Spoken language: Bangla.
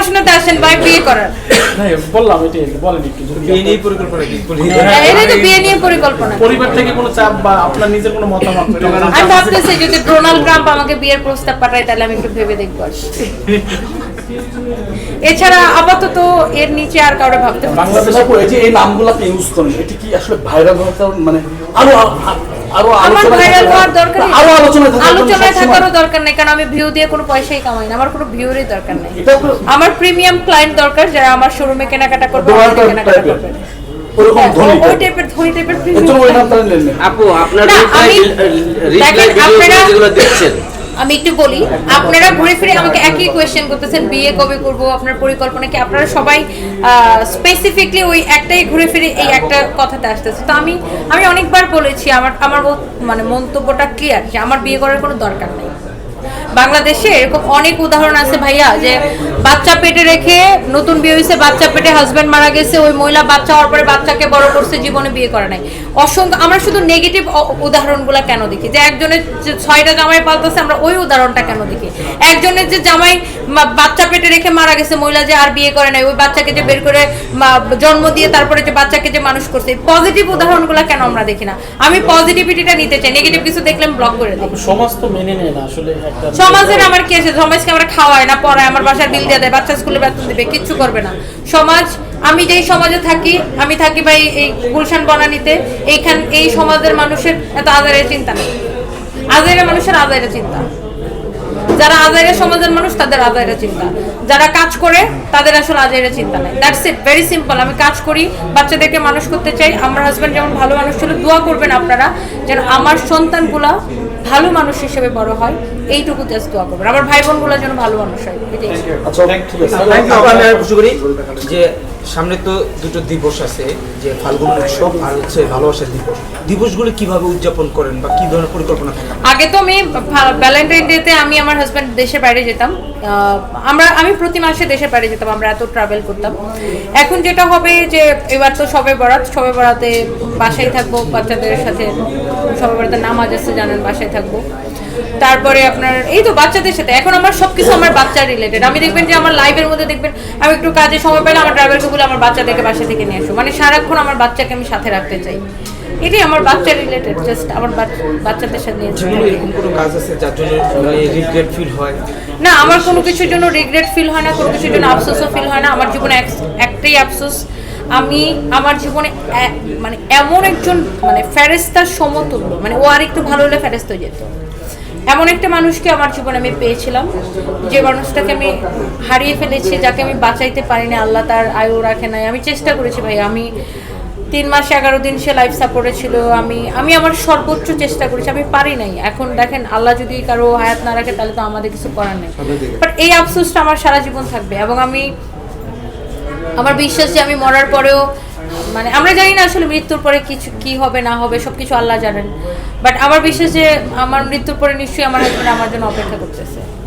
প্রশ্নতে আসেন ভাই বিয়ে করার। বললাম এটাই বলেন একটু বিয়ে নিয়ে পরিকল্পনা কি? বলি। এটাই তো বিয়ে নিয়ে পরিকল্পনা। পরিবার থেকে কোনো চাপ বা আপনার নিজের কোনো মতামত আমি ভাবতেছি যদি ডোনাল্ড ট্রাম্প আমাকে বিয়ের প্রস্তাব পাঠায় তাহলে আমি একটু ভেবে দেখব। এছাড়া আপাতত এর নিচে আর কাউরে ভাবতে। বাংলাদেশে এই যে এই নামগুলোকে ইউজ করেন এটা কি আসলে ভাইরাল হওয়ার মানে আরও আরও নেই। আরও আলোচনায় আলোচনায় থাকারও দরকার নেই কারণ আমি ভিউ দিয়ে কোনো পয়সাই কামাই না। আমার কোনো ভিউরই দরকার নেই। আমার প্রিমিয়াম ক্লায়েন্ট দরকার যারা আমার শোরুমে কেনাকাটা করবে কেনাকাটা করবে। হ্যাঁ। আপু আপনারা- যেগুলো দেখছেন আমি একটু বলি, আপনারা ঘুরে ফিরে আমাকে একই কোয়েশ্চেন করতেছেন, বিয়ে কবে করব, আপনার পরিকল্পনা কি? আপনারা সবাই স্পেসিফিকলি ওই একটাই ঘুরে ফিরে এই একটা কথাতে আসতেছে। তো আমি আমি অনেকবার বলেছি, আমার আমার মানে মন্তব্যটা ক্লিয়ার যে আমার বিয়ে করার কোনো দরকার নেই। বাংলাদেশে এরকম অনেক উদাহরণ আছে ভাইয়া যে বাচ্চা পেটে রেখে নতুন বিয়ে হয়েছে বাচ্চা পেটে হাজব্যান্ড মারা গেছে ওই মহিলা বাচ্চা হওয়ার পরে বাচ্চাকে বড় করছে জীবনে বিয়ে করে নাই। অসংখ্য আমরা শুধু নেগেটিভ উদাহরণগুলো কেন দেখি? যে একজনের যে ছয়টা জামাই পালতেছে আমরা ওই উদাহরণটা কেন দেখি? একজনের যে জামাই বাচ্চা পেটে রেখে মারা গেছে মহিলা যে আর বিয়ে করে নাই ওই বাচ্চাকে যে বের করে জন্ম দিয়ে তারপরে যে বাচ্চাকে যে মানুষ করছে পজিটিভ উদাহরণগুলো কেন আমরা দেখি না? আমি পজিটিভিটিটা নিতে চাই নেগেটিভ কিছু দেখলে ব্লক করে দিই। সমাজ তো মেনে নেয় না আসলে একটা সমাজের আমার কি আছে? সমাজকে আমরা খাওয়ায় না পড়ায় আমার বাসার বিল দিয়ে দেয়, বাচ্চা স্কুলে বেতন দিবে, কিচ্ছু করবে না। সমাজ, আমি যেই সমাজে থাকি, আমি থাকি ভাই এই গুলশান বনানীতে, এইখান, এই সমাজের মানুষের এত আজারের চিন্তা নেই। আজারের মানুষের আজারের চিন্তা। যারা আজাইরা সমাজের মানুষ, তাদের আজাইরা চিন্তা। যারা কাজ করে, তাদের আসলে আজাইরা চিন্তা নাই। দ্যাটস ইট ভেরি সিম্পল আমি কাজ করি, বাচ্চাদেরকে মানুষ করতে চাই। আমার হাজব্যান্ড যেমন ভালো মানুষ ছিল, দোয়া করবেন আপনারা, যেন আমার সন্তানগুলা ভালো মানুষ হিসেবে বড় হয় এইটুকু জাস্ট দোয়া করবেন। আমার ভাই বোনগুলো যেন ভালো মানুষ হয় এটাই। আচ্ছা ঠিক আছে। আমি আশা করি যে সামনে তো দুটো দিবস আছে, যে ফাল্গুন উৎসব আর হচ্ছে ভালোবাসার দিবস। দিবসগুলো কীভাবে উদযাপন করেন বা কি ধরনের পরিকল্পনা থাকে? আগে তো আমি ভ্যালেন্টাইন ডেতে আমি আমার হাজব্যান্ড দেশের বাইরে যেতাম। আমরা, আমি প্রতি মাসে দেশের বাইরে যেতাম, আমরা এত ট্রাভেল করতাম। এখন যেটা হবে যে, এবার তো সবে বরাত, সবে বরাতে বাসায় থাকব, বাচ্চাদের সাথে সবে বরাতে নামাজ আছে জানেন, বাসায় থাকব। তারপরে আপনার এই তো বাচ্চাদের সাথে। এখন আমার সবকিছু আমার বাচ্চা রিলেটেড আমি দেখবেন যে আমার লাইফের মধ্যে দেখবেন আমি একটু কাজে সময় পেলে আমার ড্রাইভারকে বলে আমার বাচ্চাদেরকে বাসা থেকে নিয়ে আসো। মানে সারাক্ষণ আমার বাচ্চাকে আমি সাথে রাখতে চাই। এটাই আমার বাচ্চা রিলেটেড জাস্ট আমার বাচ্চাদের সাথে নিয়ে এরকম কোনো কাজ আছে যার জন্য রিগ্রেট ফিল হয়? না আমার কোনো কিছুর জন্য রিগ্রেট ফিল হয় না কোনো কিছুর জন্য আফসোসও ফিল হয় না। আমার জীবনে একটাই আফসোস আমি আমার জীবনে মানে এমন একজন মানে ফেরেস্তার সমতুল্য। মানে ও আর একটু ভালো হলে ফেরেস্ত হয়ে যেত। এমন একটা মানুষকে আমার জীবনে আমি পেয়েছিলাম। যে মানুষটাকে আমি হারিয়ে ফেলেছি যাকে আমি বাঁচাইতে পারিনি আল্লাহ তার আয়ু রাখে নাই। আমি চেষ্টা করেছি ভাই আমি তিন মাস এগারো দিন সে লাইফ সাপোর্টে ছিল আমি আমি আমার সর্বোচ্চ চেষ্টা করেছি আমি পারি নাই। এখন দেখেন আল্লাহ যদি কারও হায়াত না রাখে তাহলে তো আমাদের কিছু করার নেই। বাট এই আফসোসটা আমার সারা জীবন থাকবে এবং আমি আমার বিশ্বাস যে আমি মরার পরেও মানে আমরা জানি না আসলে মৃত্যুর পরে কিছু কি হবে, না হবে, সবকিছু আল্লাহ জানেন। বাট আমার বিশ্বাস যে আমার মৃত্যুর পরে নিশ্চয়ই আমার হাজব্যান্ড আমার জন্য অপেক্ষা করতেছে।